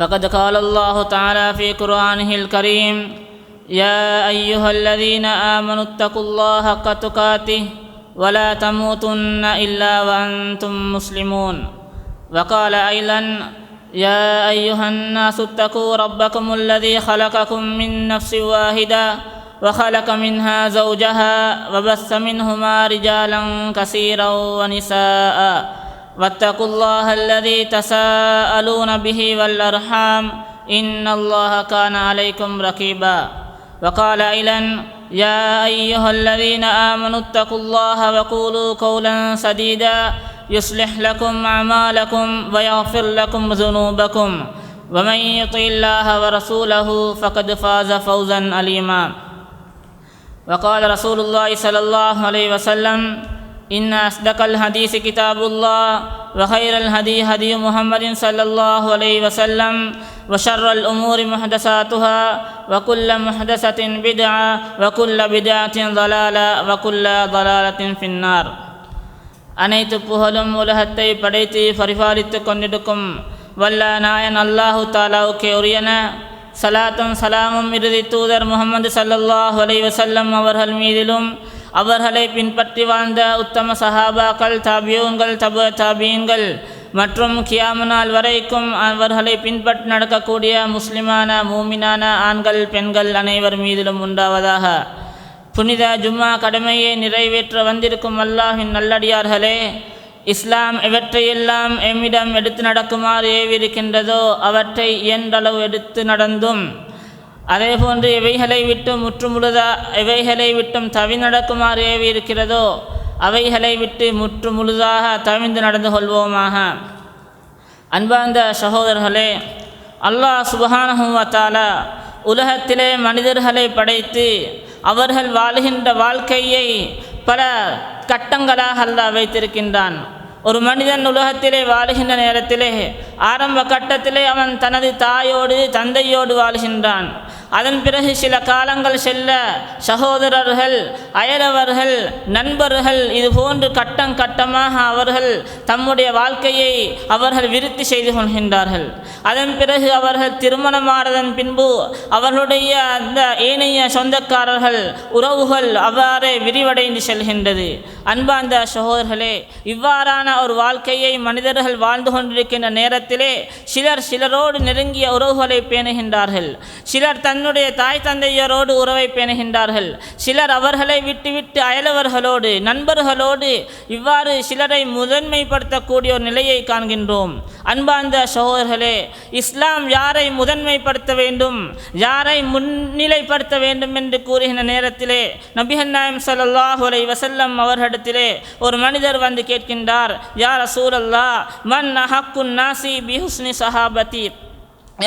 فقد قال الله تعالى في قرآنه الكريم يا أيها الذين آمنوا اتقوا الله حق تقاته ولا تموتن إلا وأنتم مسلمون. وقال أيضا يا أيها الناس اتقوا ربكم الذي خلقكم من نفس واحدة وخلق منها زوجها وبث منهما رجالا كثيرا ونساء. واتقوا الله الذي تساءلون به والأرحام إن الله كان عليكم رقيبا وقال أيضا يا أيها الذين آمنوا اتقوا الله وقولوا قولا سديدا يصلح لكم أعمالكم ويغفر لكم ذنوبكم. ومن يطع الله ورسوله فقد فاز فوزا أليما. وقال رسول الله صلى الله عليه وسلم إن أصدق الحديث كتاب الله وخير الهدي هدي محمد صلى الله عليه وسلم وشر الأمور محدثاتها وكل محدثة بدعة وكل بدعة ضلالة وكل ضلالة في النار அனைத்து புகழும் உலகத்தை படைத்து பரிபாலித்து கொண்டிருக்கும் வல்ல நாயன் அல்லாஹு தாலாவுக்கே உரியன சலாத்தும் சலாமும் இறுதி தூதர் முகமது சல்லல்லாஹ் அலை வசல்லம் அவர்கள் மீதிலும் அவர்களை பின்பற்றி வாழ்ந்த உத்தம சஹாபாக்கள் தாபியூன்கள் தப தாபியன்கள் மற்றும் கியாமனால் வரைக்கும் அவர்களை பின்பற்றி நடக்கக்கூடிய முஸ்லிமான மூமினான ஆண்கள் பெண்கள் அனைவர் மீதிலும் உண்டாவதாக. புனித ஜும்மா கடமையை நிறைவேற்ற வந்திருக்கும் அல்லாஹின் நல்லடியார்களே இஸ்லாம் எவற்றையெல்லாம் எம்மிடம் எடுத்து நடக்குமாறு ஏவிருக்கின்றதோ அவற்றை இயன்றளவு எடுத்து நடந்தும் அதேபோன்று எவைகளை விட்டு முற்றுமுழுதா எவைகளை விட்டும் தவி நடக்குமாறு ஏவி இருக்கிறதோ அவைகளை விட்டு முற்று முழுதாக தவிந்து நடந்து கொள்வோமாக. அன்பார்ந்த சகோதரர்களே அல்லாஹ் சுபஹானஹுவத்தால உலகத்திலே மனிதர்களை படைத்து அவர்கள் வாழ்கின்ற வாழ்க்கையை பல கட்டங்களாக அல்லாஹ் வைத்திருக்கின்றான். ஒரு மனிதன் உலகத்திலே வாழுகின்ற நேரத்திலே ஆரம்ப கட்டத்திலே அவன் தனது தாயோடு தந்தையோடு வாழ்கின்றான். அதன் பிறகு சில காலங்கள் செல்ல சகோதரர்கள் அயலவர்கள் நண்பர்கள் இது போன்று கட்டம் கட்டமாக அவர்கள் தம்முடைய வாழ்க்கையை அவர்கள் விருத்தி செய்து கொள்கின்றார்கள். அதன் பிறகு அவர்கள் திருமணமானதன் பின்பு அவர்களுடைய அந்த ஏனைய சொந்தக்காரர்கள் உறவுகள் அவ்வாறே விரிவடைந்து செல்கின்றது. அன்பார்ந்த சகோதரர்களே இவ்வாறான ஒரு வாழ்க்கையை மனிதர்கள் வாழ்ந்து கொண்டிருக்கின்ற நேரத்திலே சிலர் சிலரோடு நெருங்கிய உறவுகளை பேணுகின்றார்கள். சிலர் தன் தன்னுடைய தாய் தந்தையரோடு உறவை பேணுகின்றார்கள். சிலர் அவர்களை விட்டுவிட்டு அயலவர்களோடு நண்பர்களோடு இவ்வாறு சிலரை முதன்மைப்படுத்தக்கூடிய ஒரு நிலையை காண்கின்றோம். அன்பார்ந்த சகோதரர்களே இஸ்லாம் யாரை முதன்மைப்படுத்த வேண்டும் யாரை முன்னிலைப்படுத்த வேண்டும் என்று கூறுகின்ற நேரத்திலே நபிகள் நாயம் சல்லாஹூ அலை வசல்லம் அவர்களிடத்திலே ஒரு மனிதர் வந்து கேட்கின்றார் யார் ரசூலல்லா மன் அஹக்குன் நாசி பிஹுஸ்னி சஹாபதி?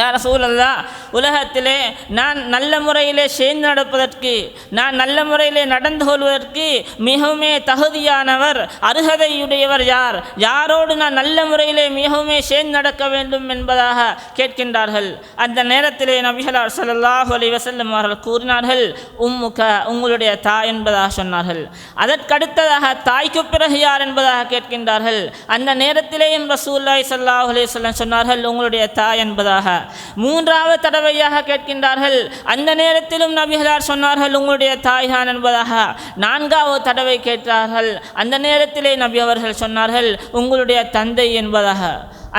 யார் சூழல்லா உலகத்திலே நான் நல்ல முறையிலே சேர்ந்து நடப்பதற்கு நான் நல்ல முறையிலே நடந்து கொள்வதற்கு மிகவுமே தகுதியானவர் அருகதையுடையவர் யார்? யாரோடு நான் நல்ல முறையிலே மிகவுமே சேர்ந்து நடக்க வேண்டும் என்பதாக கேட்கின்றார்கள். அந்த நேரத்திலே நபிகளார் சல்லாஹூ அலி வசல்லம் அவர்கள் கூறினார்கள் உம்முக உங்களுடைய தாய் என்பதாக சொன்னார்கள். அதற்கடுத்ததாக தாய்க்கு பிறகு யார் என்பதாக கேட்கின்றார்கள். அந்த நேரத்திலேயும் ரசூல்லாய் சல்லாஹூ அலி சொல்லம் சொன்னார்கள் உங்களுடைய தாய் என்பதாக. மூன்றாவது தடவையாக கேட்கின்றார்கள். அந்த நேரத்திலும் நபிகளார் சொன்னார்கள் உங்களுடைய தாய்தான் என்பதாக. நான்காவது தடவை கேட்டார்கள். அந்த நேரத்திலே நபி அவர்கள் சொன்னார்கள் உங்களுடைய தந்தை என்பதாக.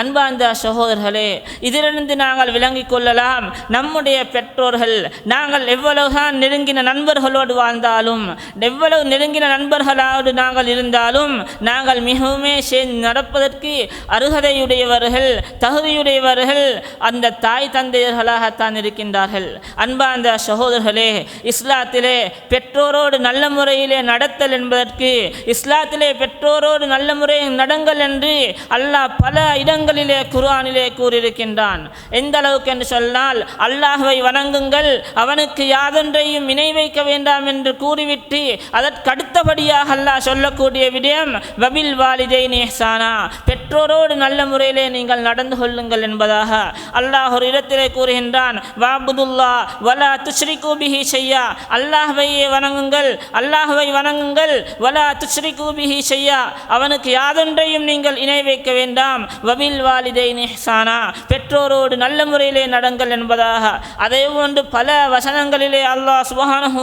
அன்பார்ந்த சகோதரர்களே இதிலிருந்து நாங்கள் விளங்கிக் கொள்ளலாம். நம்முடைய பெற்றோர்கள் நாங்கள் எவ்வளவுதான் நெருங்கின நண்பர்களோடு வாழ்ந்தாலும் எவ்வளவு நெருங்கின நண்பர்களோடு நாங்கள் இருந்தாலும் நாங்கள் மிகவுமே சேர்ந்து நடப்பதற்கு அருகதையுடையவர்கள் தகுதியுடையவர்கள் அந்த தாய் தந்தையர்களாகத்தான் இருக்கின்றார்கள். அன்பார்ந்த சகோதரர்களே இஸ்லாத்திலே பெற்றோரோடு நல்ல முறையிலே நடத்தல் என்பதற்கு இஸ்லாத்திலே பெற்றோரோடு நல்ல முறையில் நடங்கள் என்று அல்லாஹ் பல இடங்கள் இடங்களிலே குர்ஆனிலே கூறியிருக்கின்றான். எந்த அளவுக்கு என்று சொன்னால் அல்லாஹுவை வணங்குங்கள் அவனுக்கு யாதொன்றையும் இணை வைக்க வேண்டாம் என்று கூறிவிட்டு அதற்கடுத்தபடியாக அல்லாஹ் சொல்லக்கூடிய விடயம் வபில் வாலிதை நேசானா பெற்றோரோடு நல்ல முறையிலே நீங்கள் நடந்து கொள்ளுங்கள் என்பதாக அல்லாஹ் ஒரு இடத்திலே கூறுகின்றான். வாபுதுல்லா வலா துஸ்ரி கூபிஹி செய்யா அல்லாஹுவையே வணங்குங்கள் அல்லாஹுவை வணங்குங்கள். வலா துஸ்ரி கூபிஹி செய்யா அவனுக்கு யாதொன்றையும் நீங்கள் இணை வைக்க வேண்டாம். வபில் வாலிதை நிஹ்சானா பெற்றோரோடு நல்ல முறையிலே நடங்கள் என்பதாக. அதே போன்று பல வசனங்களிலே அல்லாஹ் சுபஹானஹு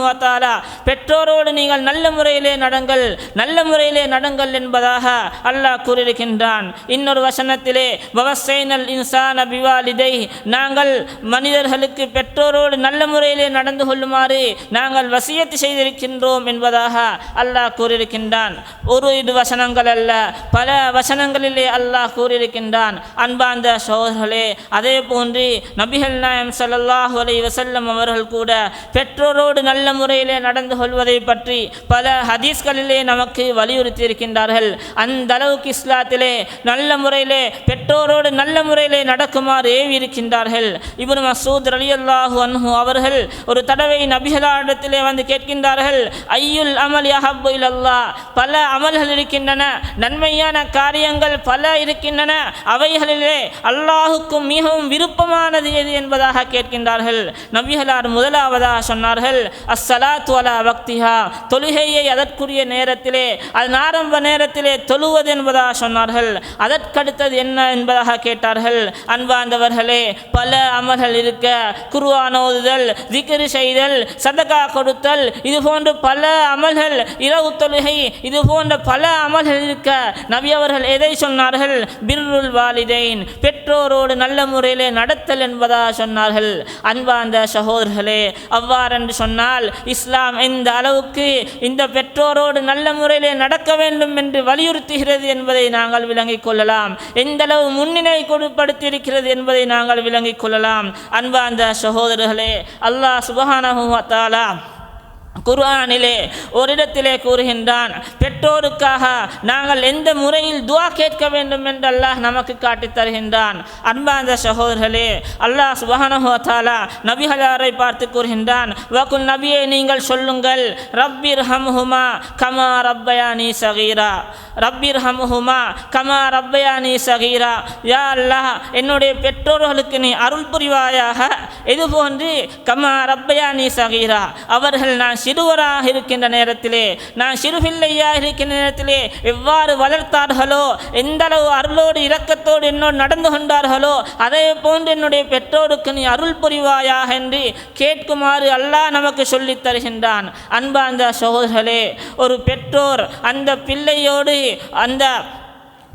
பெற்றோரோடு நீங்கள் நல்ல முறையிலே நடங்கள் நல்ல முறையிலே நடங்கள் என்பதாக அல்லாஹ் கூறியிருக்கின்றான். இன்னொரு வசனத்திலே வவசைனல் இன்சான பிவாலிதை. நாங்கள் மனிதர்களுக்கு பெற்றோரோடு நல்ல முறையிலே நடந்து கொள்ளுமாறு நாங்கள் வசியத்து செய்திருக்கின்றோம் என்பதாக அல்லாஹ் கூறியிருக்கின்றான். ஒரு இது வசனங்கள் அல்ல பல வசனங்களிலே அல்லாஹ் கூறியிருக்கின்றான். அன்பார்ந்த சோதர்களே அதே போன்று நபிகள் நாயம் சல்லாஹ் அலை வசல்லம் அவர்கள் கூட பெற்றோரோடு நல்ல முறையிலே நடந்து கொள்வதை பற்றி பல ஹதீஸ்களிலே நமக்கு வலியுறுத்தி இருக்கின்றார்கள் அந்த அளவுக்கு இஸ்லாத்திலே நல்ல முறையிலே பெற்றோரோடு நல்ல முறையிலே நடக்குமாறு ஏவி இருக்கின்றார்கள் இப்னு மசூத் ரலியல்லாஹு அன்ஹு அவர்கள் ஒரு தடவை நபிகளாடத்திலே வந்து கேட்கின்றார்கள் ஐயுல் அமல் யஹப்பு இலல்லாஹ்? பல அமல்கள் இருக்கின்றன நன்மையான காரியங்கள் பல இருக்கின்றன அவைகளிலே அல்லாஹுக்கும் மிகவும் விருப்பமானது எது என்பதாக கேட்கின்றார்கள். நபிகளார் முதலாவதாக சொன்னார்கள் அஸ்ஸலா துவலா பக்திஹா தொழுகையை அதற்குரிய நேரத்திலே அதன் ஆரம்ப நேரத்திலே தொழுவது என்பதாக சொன்னார்கள். அதற்கடுத்தது என்ன என்பதாக கேட்டார்கள். அன்பாந்தவர்களே பல அமல்கள் இருக்க குருவானோதுதல் ஓதுதல் செய்தல் சதகா கொடுத்தல் இது போன்ற பல அமல்கள் இரவு தொழுகை இது போன்ற பல அமல்கள் இருக்க நபி அவர்கள் எதை சொன்னார்கள்? பிர்ருல் வாலிதைன் பெற்றோரோடு நல்ல முறையிலே நடத்தல் என்பதா சொன்னார்கள். அன்பார்ந்த சகோதரர்களே அவ்வாறென்று சொன்னால் இஸ்லாம் எந்த அளவுக்கு இந்த பெற்றோரோடு நல்ல முறையிலே நடக்க வேண்டும் என்று வலியுறுத்துகிறது என்பதை நாங்கள் விளங்கிக் கொள்ளலாம். எந்த அளவு முன்னிலை கொடுப்படுத்தியிருக்கிறது என்பதை நாங்கள் விளங்கிக் கொள்ளலாம். அன்பார்ந்த சகோதரர்களே அல்லாஹ் சுபஹானஹு தாலா குர்ஆனிலே ஒரு இடத்திலே கூறுகின்றான் பெற்றோருக்காக நாங்கள் எந்த முறையில் துவா கேட்க வேண்டும் என்று அல்லாஹ் நமக்கு காட்டித் தருகின்றான். அன்பாந்த சகோதரர்களே அல்லாஹ் சுபஹானஹு வ தஆலா பார்த்து கூறுகின்றான் வகுல் நபியை நீங்கள் சொல்லுங்கள் ரப்பிர் ஹம்ஹுமா கமா ரப்பயானி சகீரா ரப்பிர் ஹம்ஹுமா கமா ரப்பயானி சகீரா யா அல்லாஹ் என்னுடைய பெற்றோர்களுக்கு நீ அருள் புரிவாயாக இது போன்று கமா ரப்பயானி சகீரா அவர்கள் நான் சிறுவராக இருக்கின்ற நேரத்திலே நான் சிறுபிள்ளையாக இருக்கின்ற நேரத்திலே எவ்வாறு வளர்த்தார்களோ எந்த அளவு அருளோடு இரக்கத்தோடு என்னோடு நடந்து கொண்டார்களோ அதே போன்று என்னுடைய பெற்றோருக்கு நீ அருள் புரிவாயாக என்று கேட்குமாறு அல்லாஹ் நமக்கு சொல்லித் தருகின்றான். அன்பார்ந்த சகோதரர்களே ஒரு பெற்றோர் அந்த பிள்ளையோடு அந்த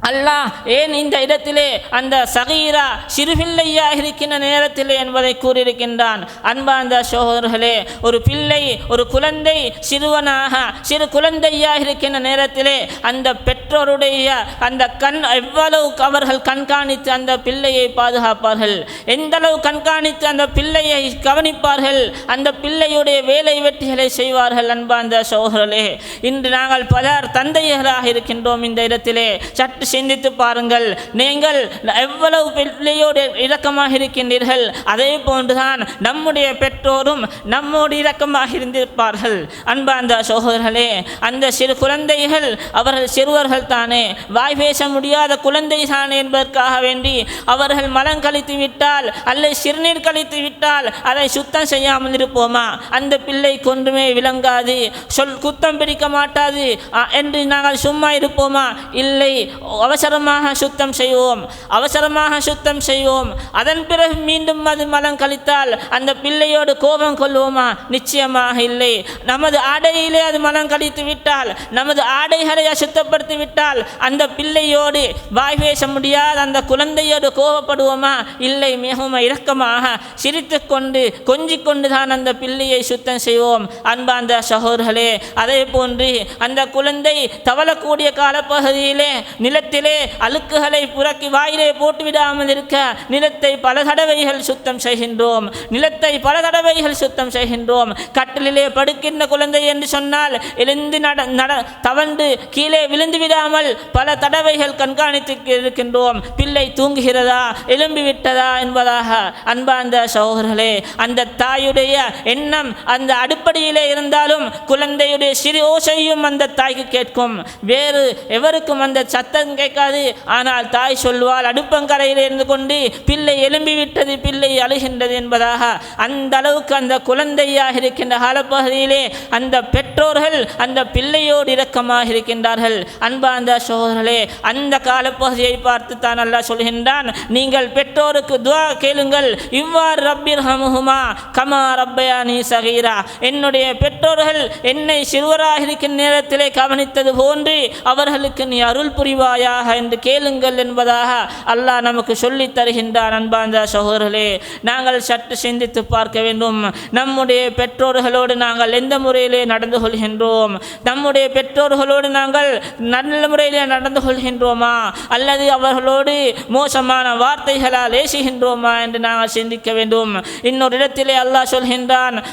அல்லாஹ் ஏன் இந்த இடத்திலே அந்த சகீரா சிறுபிள்ளையாக இருக்கின்ற நேரத்திலே என்பதை கூறியிருக்கின்றான். அன்பார்ந்த சோதர்களே ஒரு பிள்ளை ஒரு குழந்தை சிறுவனாக சிறு குழந்தையாக இருக்கின்ற நேரத்திலே அந்த பெற்றோருடைய அந்த கண் எவ்வளவு அவர்கள் கண்காணித்து அந்த பிள்ளையை பாதுகாப்பார்கள்? எந்த அளவு கண்காணித்து அந்த பிள்ளையை கவனிப்பார்கள்? அந்த பிள்ளையுடைய வேலை வெட்டிகளை செய்வார்கள் அன்பார்ந்த சோதர்களே இன்று நாங்கள் பலர் தந்தையர்களாக இருக்கின்றோம் இந்த இடத்திலே. சற்று சிந்தித்து பாருங்கள். நீங்கள் எவ்வளவு பிள்ளையோடு இரக்கமாக இருக்கின்றீர்கள்? அதே போன்றுதான் நம்முடைய பெற்றோரும் நம்மோடு இரக்கமாக இருந்திருப்பார்கள். அன்பார்ந்த சோகர்களே அந்த சிறு குழந்தைகள் அவர்கள் சிறுவர்கள் தானே. வாய் பேச முடியாத குழந்தை தானே என்பதற்காக வேண்டி அவர்கள் மலம் கழித்து விட்டால் அல்லது சிறுநீர் கழித்து விட்டால் அதை சுத்தம் செய்யாமல் இருப்போமா? அந்த பிள்ளை கொன்றுமே விளங்காது. சொல் குத்தம் பிடிக்க மாட்டாது. அ, என்று நாங்கள் சும்மா இருப்போமா? இல்லை. அவசரமாக சுத்தம் செய்வோம். அவசரமாக சுத்தம் செய்வோம். அதன் பிறகு மீண்டும் அது மலம் கழித்தால் அந்த பிள்ளையோடு கோபம் கொள்வோமா? நிச்சயமாக இல்லை. நமது ஆடையிலே அது மலம் கழித்து விட்டால் நமது ஆடைகளை அசுத்தப்படுத்தி விட்டால் அந்த பிள்ளையோடு வாய் பேச முடியாத அந்த குழந்தையோடு கோபப்படுவோமா? இல்லை. மிகவும் இரக்கமாக சிரித்து கொண்டு கொஞ்சிக்கொண்டு தான் அந்த பிள்ளையை சுத்தம் செய்வோம். அன்பார்ந்த சகோதரர்களே அதே போன்று அந்த குழந்தை தவளக்கூடிய காலப்பகுதியிலே நிலத்திலே அழுக்குகளை புறக்கி வாயிலே போட்டு விடாமல் இருக்க நிலத்தை பல தடவைகள் சுத்தம் செய்கின்றோம். நிலத்தை பல தடவைகள் சுத்தம் செய்கின்றோம். கட்டிலே படுக்கின்ற குழந்தை என்று சொன்னால் எழுந்து நட நட தவண்டு கீழே விழுந்து விடாமல் பல தடவைகள் கண்காணித்து இருக்கின்றோம். பிள்ளை தூங்குகிறதா? எழும்பி விட்டதா என்பதாக அன்பார்ந்த சகோதரர்களே அந்த தாயுடைய எண்ணம் அந்த அடிப்படையிலே இருந்தாலும் குழந்தையுடைய சிறு ஓசையும் அந்த தாய்க்கு கேட்கும். வேறு எவருக்கும் அந்த சத்தம் கேட்காது. ஆனால் தாய் சொல்வாள் அடுப்பங்கரையில் இருந்து கொண்டு பிள்ளை எழும்பி விட்டது பிள்ளை அழுகின்றது என்பதாக. அந்த அளவுக்கு அந்த குழந்தையாக இருக்கின்ற காலப்பகுதியிலே அந்த பெற்றோர்கள் அந்த பிள்ளையோடு இரக்கமாக இருக்கின்றார்கள். அன்பார்ந்த சோதர்களே அந்த காலப்பகுதியை பார்த்து தான் அல்லா சொல்கின்றான் நீங்கள் பெற்றோருக்கு துவா கேளுங்கள். இவ்வாறு ரப்பிர் ஹமுஹுமா கமா ரப்பயானி சகீரா. என்னுடைய பெற்றோர்கள் என்னை சிறுவராக இருக்கின்ற நேரத்திலே கவனித்தது போன்று அவர்களுக்கு நீ அருள் புரிவாயா? புரிவாயாக என்று கேளுங்கள் என்பதாக அல்லாஹ் நமக்கு சொல்லித் தருகின்றார் அன்பாந்த சகோதரர்களே. நாங்கள் சற்று சிந்தித்து பார்க்க வேண்டும். நம்முடைய பெற்றோர்களோடு நாங்கள் எந்த முறையிலே நடந்து கொள்கின்றோம்? நம்முடைய பெற்றோர்களோடு நாங்கள் நல்ல முறையிலே நடந்து கொள்கின்றோமா? அல்லது அவர்களோடு மோசமான வார்த்தைகளால் ஏசுகின்றோமா என்று நாங்கள் சிந்திக்க வேண்டும். இன்னொரு இடத்திலே அல்லாஹ் சொல்கின்றான்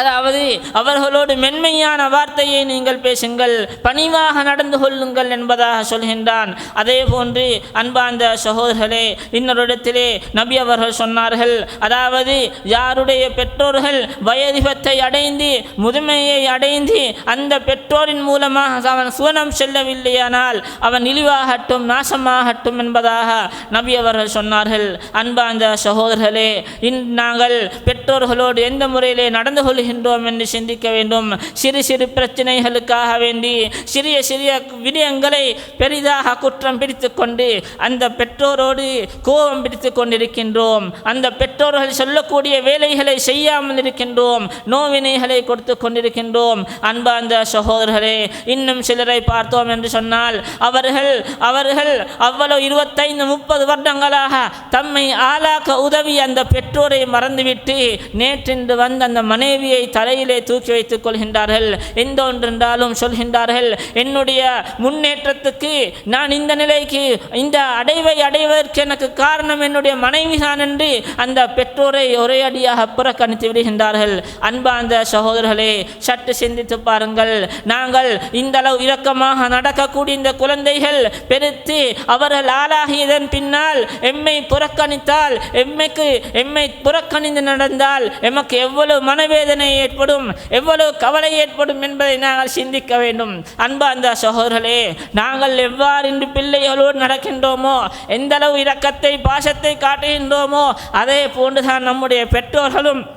அதாவது அவர்களோடு மென்மையான வார்த்தையை நீங்கள் பேசுங்கள் பணிவாக நடந்து கொள்ளுங்கள் என்பதாக சொல்கின்றான். அதே போன்று அன்பார்ந்த சகோதரர்களே இன்னொரு இடத்திலே நபி அவர்கள் சொன்னார்கள் அதாவது யாருடைய பெற்றோர்கள் வயதிபத்தை அடைந்து முதுமையை அடைந்து அந்த பெற்றோரின் மூலமாக அவன் சுவனம் செல்லவில்லையானால் அவன் இழிவாகட்டும் நாசமாகட்டும் என்பதாக நபி அவர்கள் சொன்னார்கள். அன்பார்ந்த சகோதரர்களே இன் நாங்கள் பெற்றோர்களோடு எந்த முறையிலே நடந்து கொள்கின்றோம் என்று சிந்திக்க வேண்டும். சிறு சிறு பிரச்சனைகளுக்காக வேண்டி சிறிய சிறிய விடயங்களை பெரிதாக குற்றம் பிடித்து கொண்டு அந்த பெற்றோரோடு கோபம் பிடித்து கொண்டிருக்கின்றோம் அந்த பெற்றோர்கள் சொல்லக்கூடிய வேலைகளை செய்யாமல் இருக்கின்றோம். நோவினைகளை கொடுத்து கொண்டிருக்கின்றோம் அந்த சகோதரர்களே இன்னும் சிலரை பார்த்தோம் என்று சொன்னால் அவர்கள் அவர்கள் அவ்வளவு இருபத்தைந்து முப்பது வருடங்களாக தம்மை ஆளாக்க உதவி அந்த பெற்றோரை மறந்துவிட்டு நேற்றின்று வந்த அந்த மனைவி மனைவியை தலையிலே தூக்கி வைத்துக் கொள்கின்றார்கள். எந்த ஒன்றென்றாலும் சொல்கின்றார்கள் என்னுடைய முன்னேற்றத்துக்கு நான் இந்த நிலைக்கு இந்த அடைவை அடைவதற்கு எனக்கு காரணம் என்னுடைய மனைவிதான் என்று அந்த பெற்றோரை ஒரே அடியாக புறக்கணித்து விடுகின்றார்கள். அன்பார்ந்த சகோதரர்களே சற்று சிந்தித்து பாருங்கள். நாங்கள் இந்த அளவு இரக்கமாக நடக்கக்கூடிய இந்த குழந்தைகள் பெருத்து அவர்கள் ஆளாகியதன் பின்னால் எம்மை புறக்கணித்தால் எம்மைக்கு எம்மை புறக்கணிந்து நடந்தால் எமக்கு எவ்வளவு மனவேதனை ஏற்படும் எவ்வளவு கவலை ஏற்படும் என்பதை நாங்கள் சிந்திக்க வேண்டும். அன்பார்ந்த சகோதரர்களே நாங்கள் எவ்வாறு இன்று பிள்ளைகளோடு நடக்கின்றோமோ எந்தளவு இரக்கத்தை பாசத்தை காட்டுகின்றோமோ அதே போன்றுதான் நம்முடைய பெற்றோர்களும்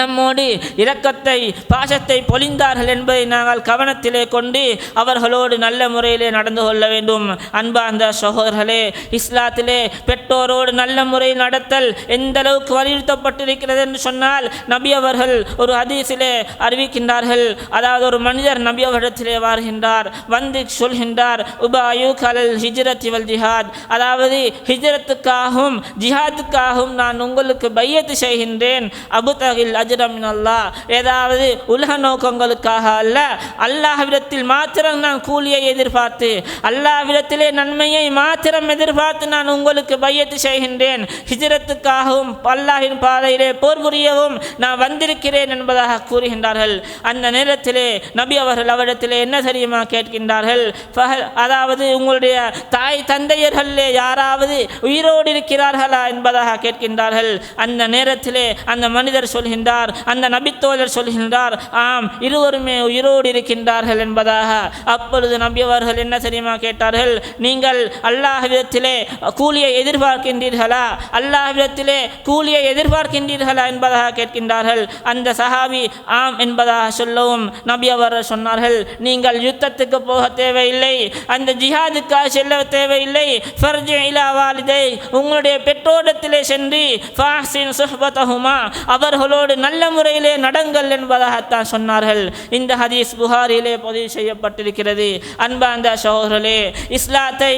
நம்மோடு இரக்கத்தை பாசத்தை பொழிந்தார்கள் என்பதை நாங்கள் கவனத்திலே கொண்டு அவர்களோடு நல்ல முறையிலே நடந்து கொள்ள வேண்டும். அன்பார்ந்த சகோதரர்களே இஸ்லாத்திலே பெற்றோரோடு நல்ல முறையில் நடத்தல் எந்த அளவுக்கு வலியுறுத்தப்பட்டிருக்கிறது என்று சொன்னால் நபி அவர்கள் ஒரு ஹதீஸிலே அறிவிக்கின்றார்கள். அதாவது ஒரு மனிதர் நபி அவரிடத்திலே வாழ்கின்றார் வந்து சொல்கின்றார் உபாயு கலல் ஹிஜ்ரத் இவல் ஜிஹாத். அதாவது ஹிஜ்ரத்துக்காகவும் ஜிஹாத்துக்காகவும் நான் உங்களுக்கு பையத்து செய்கின்றேன். அபுதகில் அல்லாஹ் ஏதாவது உலக நோக்கங்களுக்காக அல்ல அல்லாஹ்விடத்தில் மாத்திரம் நான் கூலியை எதிர்பார்த்து அல்லாஹ்விடத்திலே நன்மையை மாத்திரம் எதிர்பார்த்து நான் உங்களுக்கு பையத்து செய்கின்றேன். ஹிஜரத்துக்காகவும் அல்லாஹின் பாதையிலே போர் புரியவும் நான் வந்திருக்கிறேன் என்பதாக கூறுகின்றார்கள். அந்த நேரத்திலே நபி அவர்கள் அவரிடத்திலே என்ன தெரியுமா கேட்கின்றார்கள்? ஃபஹல் அதாவது உங்களுடைய தாய் தந்தையர்களே யாராவது உயிரோடு இருக்கிறார்களா என்பதாக கேட்கின்றார்கள். அந்த நேரத்திலே அந்த மனிதர் சொல்கின்றார் அந்த நபித்தோழர் சொல்கின்றார் ஆம் இருவருமே உயிரோடு இருக்கின்றார்கள் என்பதாக. அப்பொழுது நபி அவர்கள் என்ன தெரியுமா கேட்டார்கள் நீங்கள் அல்லாஹ்விடத்திலே கூலியை எதிர்பார்க்கின்றீர்களா? அல்லாஹ்விடத்திலே கூலியை எதிர்பார்க்கின்றீர்களா? என்பதாக கேட்கின்றார்கள். அந்த சஹாபி ஆம் என்பதாக சொல்லவும் நபி சொன்னார்கள் நீங்கள் யுத்தத்துக்கு போக தேவையில்லை அந்த ஜிஹாதுக்காக செல்ல தேவையில்லை. ஃபர்ஜி இலா வாலிதை உங்களுடைய பெற்றோரிடத்திலே சென்று ஃபாஹ்சின் சுஹ்பதஹுமா அவர்களோடு நல்ல முறையிலே நடங்கள் என்பதாகத்தான் சொன்னார்கள். இந்த ஹதீஸ் புகாரிலே பதிவு செய்யப்பட்டிருக்கிறது. அன்பாந்த சகோதரர்களே இஸ்லாத்தை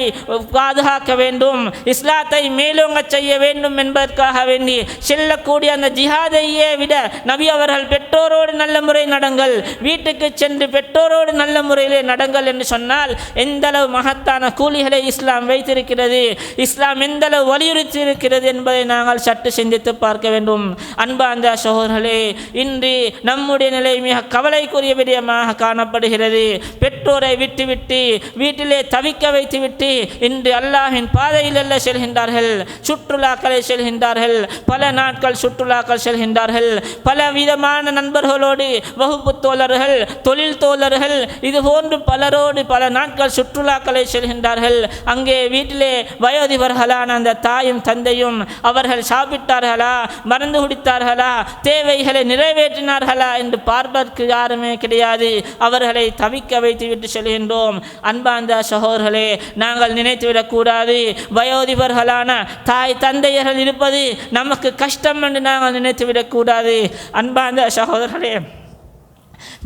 பாதுகாக்க வேண்டும் இஸ்லாத்தை மேலோங்க செய்ய வேண்டும் என்பதற்காக வேண்டி செல்லக்கூடிய அந்த ஜிஹாதையே விட நபி அவர்கள் பெற்றோரோடு நல்ல முறை நடங்கள் வீட்டுக்கு சென்று பெற்றோரோடு நல்ல முறையிலே நடங்கள் என்று சொன்னால் எந்த அளவு மகத்தான கூலிகளை இஸ்லாம் வைத்திருக்கிறது இஸ்லாம் எந்த அளவு வலியுறுத்தி இருக்கிறது என்பதை நாங்கள் சற்று சிந்தித்து பார்க்க வேண்டும். அன்பாந்த சகோதரர் சகோதரர்களே இன்று நம்முடைய நிலை மிக கவலைக்குரிய விடயமாக காணப்படுகிறது. பெற்றோரை விட்டுவிட்டு வீட்டிலே தவிக்க வைத்துவிட்டு இன்று அல்லாஹின் பாதையில் அல்ல செல்கின்றார்கள். சுற்றுலாக்களை செல்கின்றார்கள். பல நாட்கள் சுற்றுலாக்கள் செல்கின்றார்கள். பல விதமான நண்பர்களோடு வகுப்பு தோழர்கள் தொழில் தோழர்கள் இது போன்று பலரோடு பல நாட்கள் சுற்றுலாக்களை செல்கின்றார்கள். அங்கே வீட்டிலே வயோதிபர்களான அந்த தாயும் தந்தையும் அவர்கள் சாப்பிட்டார்களா மருந்து குடித்தார்களா தேவைகளை நிறைவேற்றினார்களா என்று பார்ப்பதற்கு யாருமே கிடையாது. அவர்களை தவிக்க வைத்து விட்டு செல்கின்றோம். அன்பாந்த சகோதர்களே நாங்கள் நினைத்துவிடக்கூடாது வயோதிபர்களான தாய் தந்தையர்கள் இருப்பது நமக்கு கஷ்டம் என்று நாங்கள் நினைத்துவிடக்கூடாது அன்பாந்த சகோதரர்களே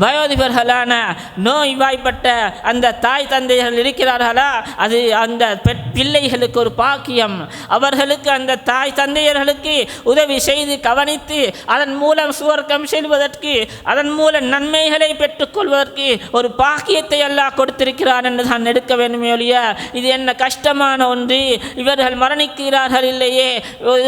வயோதிபர்களான நோய்வாய்ப்பட்ட அந்த தாய் தந்தையர்கள் இருக்கிறார்களா? அது அந்த பெற் பிள்ளைகளுக்கு ஒரு பாக்கியம். அவர்களுக்கு அந்த தாய் தந்தையர்களுக்கு உதவி செய்து கவனித்து அதன் மூலம் சுவர்க்கம் செல்வதற்கு அதன் மூலம் நன்மைகளை பெற்றுக்கொள்வதற்கு ஒரு பாக்கியத்தை எல்லாம் கொடுத்திருக்கிறார் என்று தான் எடுக்க வேண்டுமே ஒழிய இது என்ன கஷ்டமான ஒன்று? இவர்கள் மரணிக்கிறார்கள் இல்லையே?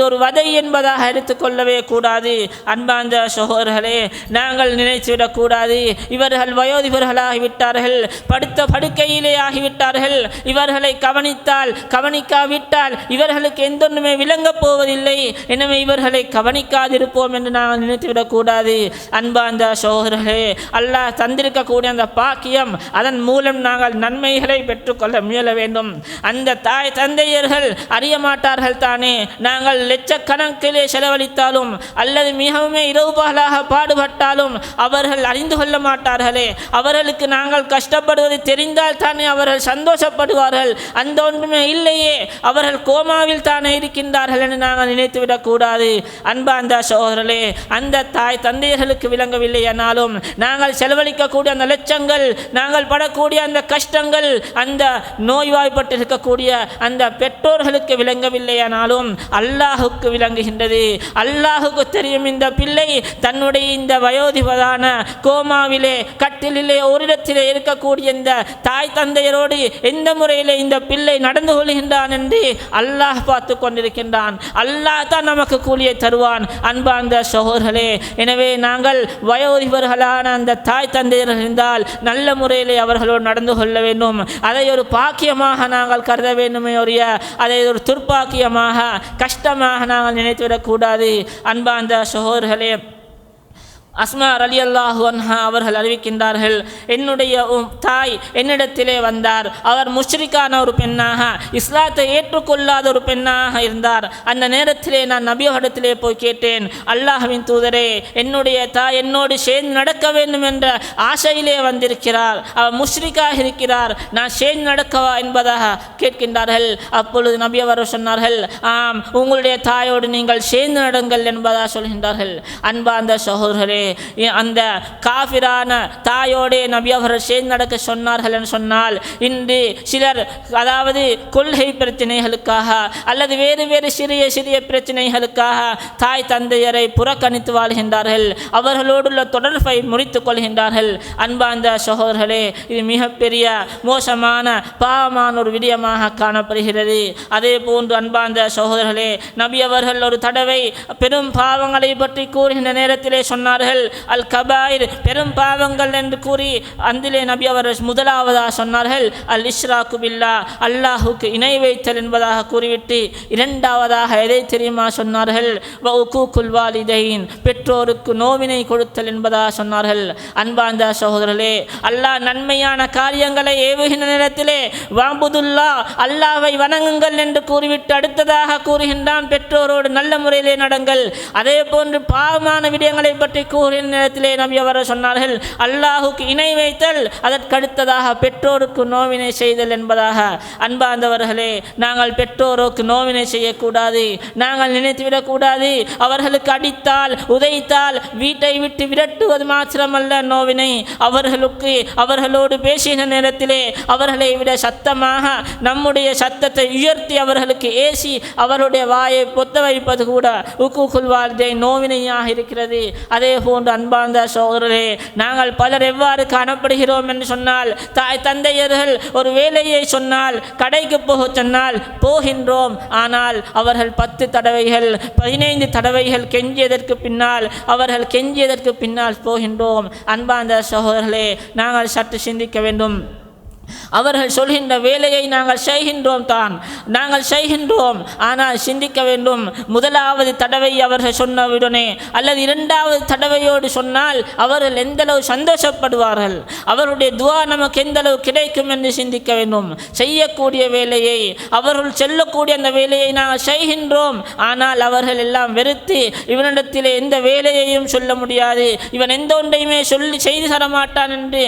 ஒரு வதை என்பதாக எடுத்துக்கொள்ளவே கூடாது. அன்பாந்த சகோதரர்களே நாங்கள் நினைத்துவிடக்கூடாது இவர்கள் வயோதிபர்களாகிவிட்டார்கள். படுத்த படுக்கையிலே ஆகிவிட்டார்கள். இவர்களை கவனித்தால் கவனிக்காவிட்டால் இவர்களுக்கு எந்தொன்றுமே விளங்கப் போவதில்லை. எனவே இவர்களை கவனிக்காதிருப்போம் என்று நாங்கள் நினைத்துவிடக்கூடாது. அன்பார்ந்த சோதரர்களே அல்லாஹ் தந்திருக்கக்கூடிய அந்த பாக்கியம் அதன் மூலம் நாங்கள் நன்மைகளை பெற்றுக்கொள்ள முயல வேண்டும். அந்த தாய் தந்தையர்கள் அறிய மாட்டார்கள் தானே. நாங்கள் லட்சக்கணக்கிலே செலவழித்தாலும் அல்லது மிகவும் இரவு பகலாக பாடுபட்டாலும் அவர்கள் அறிந்து கொள்ள கொள்ள மாட்டார்களே அவர்களுக்கு நாங்கள் கஷ்டப்படுவதை தெரிந்தால் தானே அவர்கள் சந்தோஷப்படுவார்கள். அந்த ஒன்றுமே இல்லையே. அவர்கள் கோமாவில் தானே இருக்கின்றார்கள் என்று நாங்கள் நினைத்துவிடக்கூடாது அன்பாந்த சோதரர்களே அந்த தாய் தந்தையர்களுக்கு விளங்கவில்லை என்னாலும் நாங்கள் செலவழிக்கக்கூடிய அந்த லட்சங்கள் நாங்கள் படக்கூடிய அந்த கஷ்டங்கள் அந்த நோய்வாய்ப்பட்டிருக்கக்கூடிய அந்த பெற்றோர்களுக்கு விளங்கவில்லையானாலும் அல்லாஹுக்கு விளங்குகின்றது. அல்லாஹுக்கு தெரியும் இந்த பிள்ளை தன்னுடைய இந்த வயோதிபதான கோமா கோமாவிலே கட்டிலே ஓரிடத்திலே இருக்கக்கூடிய இந்த தாய் தந்தையரோடு எந்த முறையிலே இந்த பிள்ளை நடந்து கொள்கின்றான் என்று அல்லாஹ் பார்த்து கொண்டிருக்கின்றான். அல்லாஹ் தான் நமக்கு கூலியை தருவான். அன்பார்ந்த சகோதரர்களே எனவே நாங்கள் வயோதிபர்களான அந்த தாய் தந்தையர்கள் இருந்தால் நல்ல முறையிலே அவர்களோடு நடந்து கொள்ள வேண்டும். அதை ஒரு பாக்கியமாக நாங்கள் கருத வேண்டுமே ஒழிய அதை ஒரு துர்ப்பாக்கியமாக கஷ்டமாக நாங்கள் நினைத்துவிடக்கூடாது அன்பார்ந்த சகோதரர்களே அஸ்மா அலி அல்லாஹு அன்ஹா அவர்கள் அறிவிக்கின்றார்கள் என்னுடைய தாய் என்னிடத்திலே வந்தார். அவர் முஷ்ரிக்கான ஒரு பெண்ணாக இஸ்லாத்தை ஏற்றுக்கொள்ளாத ஒரு பெண்ணாக இருந்தார். அந்த நேரத்திலே நான் நபியோகத்திலே போய் கேட்டேன் அல்லாஹவின் தூதரே என்னுடைய தாய் என்னோடு சேர்ந்து நடக்க வேண்டும் என்ற ஆசையிலே வந்திருக்கிறார். அவர் முஷ்ரிக்காக இருக்கிறார். நான் சேர்ந்து நடக்கவா என்பதாக கேட்கின்றார்கள். அப்பொழுது நபி அவர் சொன்னார்கள் ஆம் உங்களுடைய தாயோடு நீங்கள் சேர்ந்து நடங்கள் என்பதாக சொல்கின்றார்கள். அன்பார்ந்த சகோதரரே அந்த காஃபிரான தாயோடே நபி அவர்கள் சேர்ந்து நடக்க சொன்னார்கள் என்று சொன்னால் இன்று சிலர் அதாவது கொள்கை பிரச்சனைகளுக்காக அல்லது வேறு வேறு சிறிய சிறிய பிரச்சனைகளுக்காக தாய் தந்தையரை புறக்கணித்து வாழ்கின்றார்கள். அவர்களோடுள்ள தொடர்பை முறித்துக் கொள்கின்றார்கள். அன்பார்ந்த சகோதரர்களே இது மிகப்பெரிய மோசமான பாவமான ஒரு விடயமாக காணப்படுகிறது. அதே போன்று அன்பார்ந்த சகோதரர்களே நபி அவர்கள் ஒரு தடவை பெரும் பாவங்களை பற்றி கூறுகின்ற நேரத்திலே சொன்னார்கள். அல் கபாயிர் பெரும் பாவங்கள் என்று கூறி அந்திலே நபி அவர் முதலாவதாக சொன்னார்கள் அல் இஸ்ராக்கு பில்லா அல்லாஹுக்கு இணை வைத்தல் என்பதாக கூறிவிட்டு இரண்டாவதாக எதை தெரியுமா சொன்னார்கள் வ உக்கூக்குல் பெற்றோருக்கு நோவினை கொடுத்தல் என்பதாக சொன்னார்கள். அன்பாந்த சகோதரர்களே அல்லாஹ் நன்மையான காரியங்களை ஏவுகின்ற நேரத்திலே வாம்புதுல்லா அல்லாவை வணங்குங்கள் என்று கூறிவிட்டு அடுத்ததாக கூறுகின்றான் பெற்றோரோடு நல்ல முறையிலே நடங்கள். அதே போன்று பாவமான விடயங்களை பற்றி கூறுகின்ற நேரத்திலே நபி அவர் சொன்னார்கள் அல்லாஹுக்கு இணை வைத்தல் அதற்கடுத்ததாக பெற்றோருக்கு நோவினை செய்தல் என்பதாக. அன்பார்ந்தவர்களே நாங்கள் பெற்றோருக்கு நோவினை செய்யக்கூடாது நாங்கள் நினைத்துவிடக்கூடாது அவர்களுக்கு அடித்தால் உதைத்தால் வீட்டை விட்டு விரட்டுவது மாத்திரமல்ல நோவினை. அவர்களுக்கு அவர்களோடு பேசின நேரத்திலே அவர்களை விட சத்தமாக நம்முடைய சத்தத்தை உயர்த்தி அவர்களுக்கு ஏசி அவருடைய வாயை பொத்த வைப்பது கூட உக்குக்குள் வாழ்தை நோவினையாக இருக்கிறது. அதே போன்ற அன்பார்ந்த சோதரே நாங்கள் பலர் எவ்வாறு காணப்படுகிறோம் என்று சொன்னால் தாய் தந்தையர்கள் ஒரு வேலையை சொன்னால் கடைக்கு போக சொன்னால் போகின்றோம். ஆனால் அவர்கள் பத்து தடவைகள் பதினைந்து தடவைகள் கெஞ்சியதற்கு பின்னால் அவர்கள் கெஞ்சியதற்கு பின்னால் போகின்றோம். அன்பார்ந்த சகோதரர்களே நாங்கள் சற்று சிந்திக்க வேண்டும். அவர்கள் சொல்கின்ற வேலையை நாங்கள் செய்கின்றோம் தான். நாங்கள் செய்கின்றோம். ஆனால் சிந்திக்க வேண்டும். முதலாவது தடவை அவர்கள் சொன்னவுடனே அல்லது இரண்டாவது தடவையோடு சொன்னால் அவர்கள் எந்தளவு சந்தோஷப்படுவார்கள்? அவருடைய துவா நமக்கு எந்தளவு கிடைக்கும் என்று சிந்திக்க வேண்டும். செய்யக்கூடிய வேலையை அவர்கள் செல்லக்கூடிய அந்த வேலையை நாங்கள் செய்கின்றோம். ஆனால் அவர்கள் எல்லாம் வெறுத்து இவனிடத்திலே எந்த வேலையையும் சொல்ல முடியாது. இவன் எந்த ஒன்றையுமே சொல்லி செய்து தரமாட்டான் என்று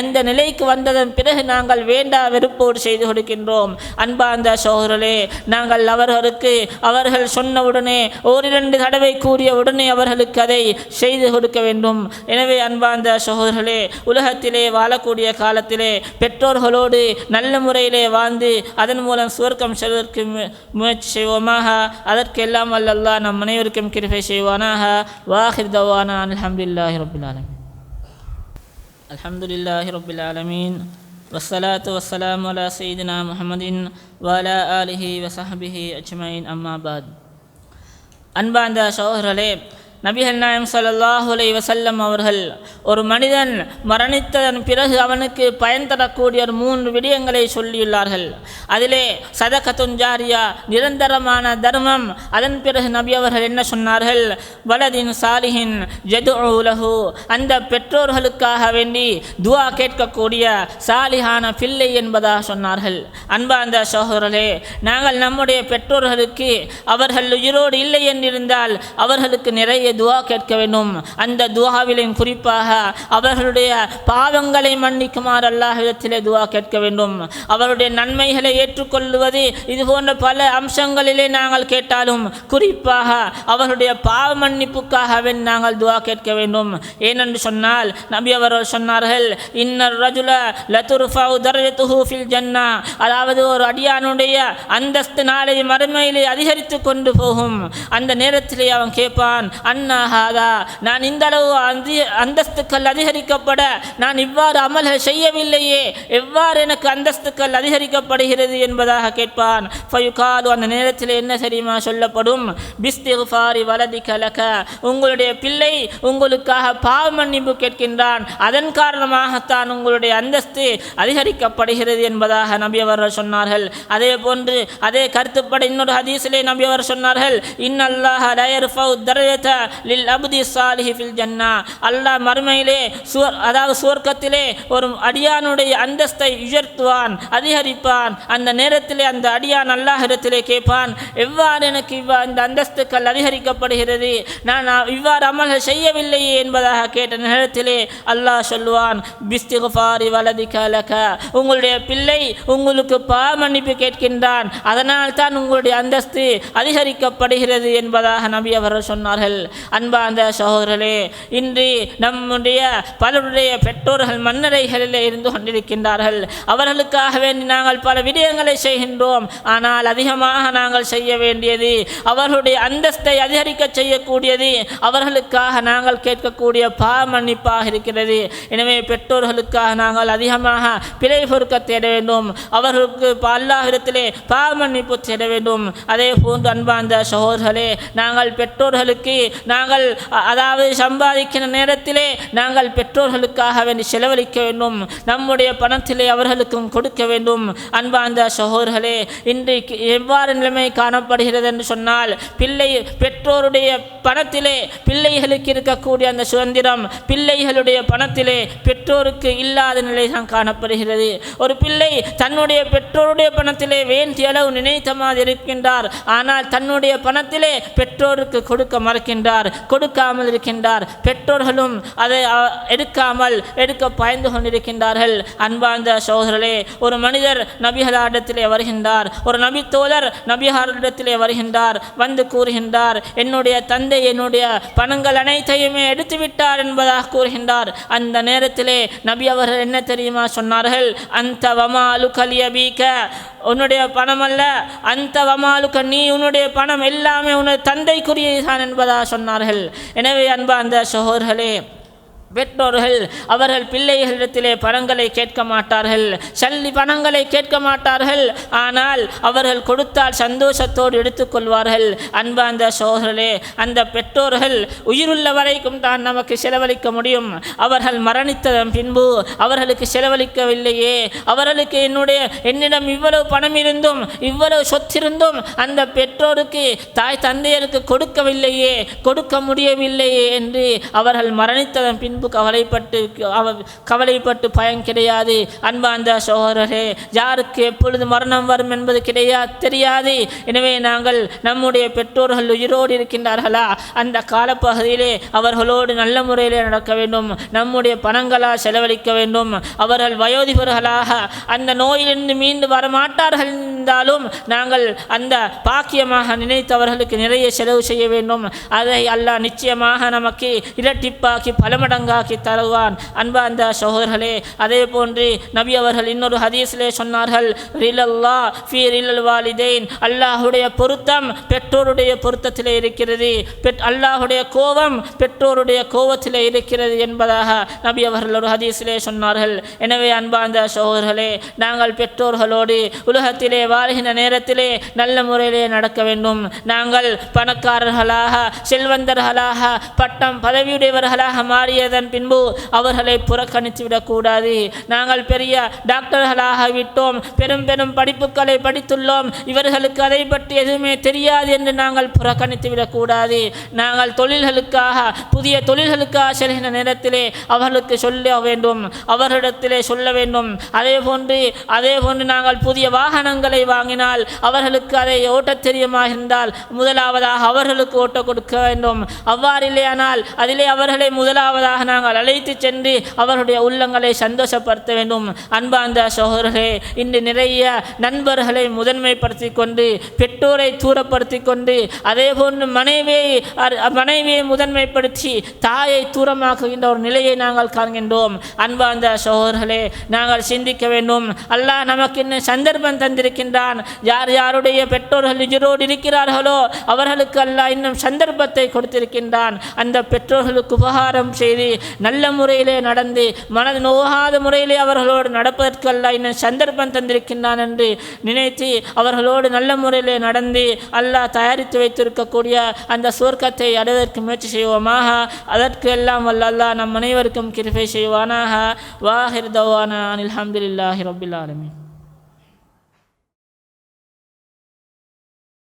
அந்த நிலைக்கு வந்ததன் பிறகு நாங்கள் வேண்டா வெறுப்போடு செய்து கொடுக்கின்றோம் அன்பார்ந்த சோதரே நாங்கள் அவர்களுக்கு அவர்கள் சொன்னவுடனே ஓரிரண்டு தடவை கூறிய உடனே அவர்களுக்கு அதை செய்து கொடுக்க வேண்டும் எனவே அன்பார்ந்த சகோதரர்களே உலகத்திலே வாழக்கூடிய காலத்திலே பெற்றோர்களோடு நல்ல முறையிலே வாழ்ந்து அதன் மூலம் சுவர்க்கம் செல்வதற்கு மு- முயற்சி செய்வோமாக அதற்கெல்லாம் அல்லல்லா நம் அனைவருக்கும் கிருபை செய்வானாக வாஹிர் தவானா அல்ஹம்துலில்லாஹி ரபில் ஆலமீன் الحمد لله رب العالمين والصلاة والسلام على سيدنا محمد وعلى آله وصحبه أجمعين أما بعد அன்பார்ந்த சகோதரர்களே நபிகள் நாயம் சல்லாஹுலை வசல்லம் அவர்கள் ஒரு மனிதன் மரணித்ததன் பிறகு அவனுக்கு பயன் தரக்கூடிய ஒரு மூன்று விடயங்களை சொல்லியுள்ளார்கள். அதிலே சதகத்துன் ஜாரியா நிரந்தரமான தர்மம். அதன் பிறகு நபி அவர்கள் என்ன சொன்னார்கள்? வலதின் சாலிஹின் ஜது உலகு அந்த பெற்றோர்களுக்காக வேண்டி துவா கேட்கக்கூடிய சாலிஹான பிள்ளை என்பதாக சொன்னார்கள். அந்த சகோதரர்களே நாங்கள் நம்முடைய பெற்றோர்களுக்கு அவர்கள் உயிரோடு இல்லை என்றிருந்தால் அவர்களுக்கு நிறைய துவா கேட்க வேண்டும். அந்த துவாவிலையும் குறிப்பாக அவர்களுடைய பாவங்களை மன்னிக்குமாறு அல்லாஹ்விடத்திலே துவா கேட்க வேண்டும். அவருடைய நன்மைகளை ஏற்றுக்கொள்வது இது போன்ற பல அம்சங்களிலே நாங்கள் கேட்டாலும் குறிப்பாக அவருடைய பாவ மன்னிப்புக்காகவே நாங்கள் துவா கேட்க வேண்டும். ஏனென்று சொன்னால் நபி அவர்கள் சொன்னார்கள் இன்னர் ரஜுல லத்துருஃபாவு தரஜத்துஹு ஃபில் ஜன்னா. அதாவது ஒரு அடியானுடைய அந்தஸ்து நாளை மறுமையிலே அதிகரித்து கொண்டு போகும். அந்த நேரத்திலே அவன் கேட்பான் ஹாதா நான் இந்த அளவு அந்தஸ்துக்கள் அதிகரிக்கப்பட நான் இவ்வாறு அமல்கள் செய்யவில்லையே எவ்வாறு எனக்கு அந்தஸ்துக்கள் அதிகரிக்கப்படுகிறது என்பதாக கேட்பான். ஃபயுகாலு அந்த நேரத்தில் என்ன தெரியுமா சொல்லப்படும்? பிஸ்திஃபாரி வலதி கலக உங்களுடைய பிள்ளை உங்களுக்காக பாவ மன்னிப்பு கேட்கின்றான். அதன் காரணமாகத்தான் உங்களுடைய அந்தஸ்து அதிகரிக்கப்படுகிறது என்பதாக நபி அவர்கள் சொன்னார்கள். அதே போன்று அதே கருத்துப்பட இன்னொரு ஹதீஸிலே நபி அவர் சொன்னார்கள் இன்னல்லாஹ் லா தரஜத லில் அபுதி சாலிஹி ஃபில் ஜன்னா. அல்லாஹ் மறுமையிலே சுவர் அதாவது சுவர்க்கத்திலே ஒரு அடியானுடைய அந்தஸ்தை உயர்த்துவான் அதிகரிப்பான். அந்த நேரத்திலே அந்த அடியான் அல்லாஹிடத்திலே கேட்பான் எவ்வாறு எனக்கு இவ்வா இந்த அந்தஸ்துக்கள் அதிகரிக்கப்படுகிறது? நான் இவ்வாறு அமல்கள் செய்யவில்லையே என்பதாக கேட்ட நேரத்திலே அல்லாஹ் சொல்லுவான் பிஸ்திகுஃபாரி வலதி கலக உங்களுடைய பிள்ளை உங்களுக்கு பா மன்னிப்பு கேட்கின்றான் அதனால் தான் உங்களுடைய அந்தஸ்து அதிகரிக்கப்படுகிறது என்பதாக நபி அவர்கள் சொன்னார்கள். அன்பார்ந்த சகோதரர்களே இன்று நம்முடைய பலருடைய பெற்றோர்கள் மன்னரைகளில் இருந்து கொண்டிருக்கின்றார்கள். அவர்களுக்காக வேண்டி நாங்கள் பல விடயங்களை செய்கின்றோம். ஆனால் அதிகமாக நாங்கள் செய்ய வேண்டியது அவர்களுடைய அந்தஸ்தை அதிகரிக்க செய்யக்கூடியது அவர்களுக்காக நாங்கள் கேட்கக்கூடிய பா மன்னிப்பாக இருக்கிறது. எனவே பெற்றோர்களுக்காக நாங்கள் அதிகமாக பிழை பொறுக்க தேட வேண்டும். அவர்களுக்கு அல்லாஹிடத்திலே பா மன்னிப்பு தேட வேண்டும். அதே போன்று அன்பார்ந்த சகோதரர்களே நாங்கள் பெற்றோர்களுக்கு நாங்கள் அதாவது சம்பாதிக்கிற நேரத்திலே நாங்கள் பெற்றோர்களுக்காக வேண்டி செலவழிக்க வேண்டும். நம்முடைய பணத்திலே அவர்களுக்கும் கொடுக்க வேண்டும். அன்பார்ந்த சகோதரர்களே இன்றைக்கு எவ்வாறு நிலைமை காணப்படுகிறது என்று சொன்னால் பிள்ளை பெற்றோருடைய பணத்திலே பிள்ளைகளுக்கு இருக்கக்கூடிய அந்த சுதந்திரம் பிள்ளைகளுடைய பணத்திலே பெற்றோருக்கு இல்லாத நிலை தான் காணப்படுகிறது. ஒரு பிள்ளை தன்னுடைய பெற்றோருடைய பணத்திலே வேண்டிய அளவு நினைத்த மாதிரி இருக்கின்றார். ஆனால் தன்னுடைய பணத்திலே பெற்றோருக்கு கொடுக்க மறுக்கின்றார். கொடுக்காமல் இருக்கின்றார். பெற்றோர்களும் அதை எடுக்காமல் எடுக்க பயந்து கொண்டிருக்கின்றார்கள். அன்பார்ந்த சகோதரர்களே ஒரு மனிதர் நபிகளாரிடத்திலே வருகின்றார். ஒரு நபி தோழர் நபிகாரிடத்திலே வருகின்றார். வந்து கூறுகின்றார் என்னுடைய தந்தை என்னுடைய பணங்கள் அனைத்தையுமே எடுத்து விட்டார் என்பதாக கூறுகின்றார். அந்த நேரத்திலே நபி அவர்கள் என்ன தெரியுமா சொன்னார்கள்? அந்த வமாலு கலியபீக்க உன்னுடைய பணம் அல்ல அந்த வமாலுக்க நீ உன்னுடைய பணம் எல்லாமே உன்னுடைய தந்தைக்குரியதுதான் என்பதாக சொன்னார் சொன்னார்கள். எனவே அன்பா அந்த சகோதர்களே பெற்றோர்கள் அவர்கள் பிள்ளைகளிடத்திலே பணங்களை கேட்க மாட்டார்கள். சல்லி பணங்களை கேட்க மாட்டார்கள். ஆனால் அவர்கள் கொடுத்தால் சந்தோஷத்தோடு எடுத்துக்கொள்வார்கள் அன்பாந்த சோழர்களே அந்த பெற்றோர்கள் உயிருள்ள வரைக்கும் தான் நமக்கு செலவழிக்க முடியும். அவர்கள் மரணித்ததன் பின்பு அவர்களுக்கு செலவழிக்கவில்லையே. அவர்களுக்கு என்னுடைய என்னிடம் இவ்வளவு பணம் இருந்தும் இவ்வளவு சொத்திருந்தும் அந்த பெற்றோருக்கு தாய் தந்தையருக்கு கொடுக்கவில்லையே கொடுக்க முடியவில்லையே என்று அவர்கள் மரணித்ததன் பின்பு கவலைப்பட்டு கவலைப்பட்டு பயம் கிடையாது. அன்பார்ந்த சோகரே யாருக்கு எப்பொழுது மரணம் வரும் என்பது கிடையாது தெரியாது. எனவே நாங்கள் நம்முடைய பெற்றோர்கள் உயிரோடு இருக்கின்றார்களா? அந்த காலப்பகுதியிலே அவர்களோடு நல்ல முறையிலே நடக்க வேண்டும். நம்முடைய பணங்களாக செலவழிக்க வேண்டும். அவர்கள் வயோதிபர்களாக அந்த நோயிலிருந்து மீண்டு வரமாட்டார்கள் இருந்தாலும் நாங்கள் அந்த பாக்கியமாக நினைத்தவர்களுக்கு நிறைய செலவு செய்ய வேண்டும். அதை அல்லாஹ் நிச்சயமாக நமக்கு இரட்டிப்பாக்கி பல மடங்கு மடங்காக்கி தருவான் அன்பா அந்த சகோதரர்களே அதே போன்று நபி அவர்கள் இன்னொரு ஹதீஸிலே சொன்னார்கள் ரிலல்லா ஃபீ ரிலல் அல்லாஹுடைய பொருத்தம் பெற்றோருடைய பொருத்தத்திலே இருக்கிறது. பெற் அல்லாஹுடைய கோபம் பெற்றோருடைய கோபத்திலே இருக்கிறது என்பதாக நபி அவர்கள் ஒரு ஹதீஸிலே சொன்னார்கள். எனவே அன்பார்ந்த சகோதரர்களே நாங்கள் பெற்றோர்களோடு உலகத்திலே வாழ்கின்ற நேரத்திலே நல்ல முறையிலே நடக்க வேண்டும். நாங்கள் பணக்காரர்களாக செல்வந்தர்களாக பட்டம் பதவியுடையவர்களாக மாறியது மாறியதன் பின்பு அவர்களை புறக்கணித்து விடக்கூடாது நாங்கள் பெரிய டாக்டர்களாக விட்டோம். பெரும் பெரும் படிப்புகளை படித்துள்ளோம். இவர்களுக்கு அதை பற்றி எதுவுமே தெரியாது என்று நாங்கள் புறக்கணித்து விடக்கூடாது நாங்கள் தொழில்களுக்காக புதிய தொழில்களுக்காக செல்கிற நேரத்திலே அவர்களுக்கு சொல்ல வேண்டும். அவர்களிடத்திலே சொல்ல வேண்டும். அதே போன்று அதே போன்று நாங்கள் புதிய வாகனங்களை வாங்கினால் அவர்களுக்கு அதை ஓட்டத் தெரியுமா இருந்தால் முதலாவதாக அவர்களுக்கு ஓட்ட கொடுக்க வேண்டும். அவ்வாறு இல்லையானால் அதிலே அவர்களை முதலாவதாக நாங்கள் அழைத்து சென்று அவருடைய உள்ளங்களை சந்தோஷப்படுத்த வேண்டும். அன்பார்ந்த சோகர்களே இன்று நிறைய நண்பர்களை முதன்மைப்படுத்தி கொண்டு பெற்றோரை தூரப்படுத்தி கொண்டு அதே போன்று மனைவியை மனைவியை முதன்மைப்படுத்தி தாயை தூரமாக்குகின்ற ஒரு நிலையை நாங்கள் காண்கின்றோம். அன்பார்ந்த சகோதரர்களே நாங்கள் சிந்திக்க வேண்டும். அல்லாஹ் நமக்கு இன்னும் சந்தர்ப்பம் தந்திருக்கின்றான்? யார் யாருடைய பெற்றோர்கள் உயிரோடு இருக்கிறார்களோ அவர்களுக்கு அல்லாஹ் இன்னும் சந்தர்ப்பத்தை கொடுத்திருக்கின்றான். அந்த பெற்றோர்களுக்கு உபகாரம் செய்து நல்ல முறையிலே நடந்து மனது நோகாத முறையிலே அவர்களோடு நடப்பதற்கு அல்லாஹ் இன்னும் சந்தர்ப்பம் தந்திருக்கின்றான் என்று நினைத்து அவர்களோடு நல்ல முறையிலே நடந்து அல்லாஹ் தயாரித்து வைத்திருக்கக்கூடிய அந்த சுவர்க்கத்தை அடைவதற்கு முயற்சி செய்வோமாக. அதற்கு எல்லாம் வல்ல அல்லாஹ் நம் அனைவருக்கும் கிருபை செய்வானாக. வாஹிர் தவானா அல்ஹம்துலில்லாஹி ரபில் ஆலமின்.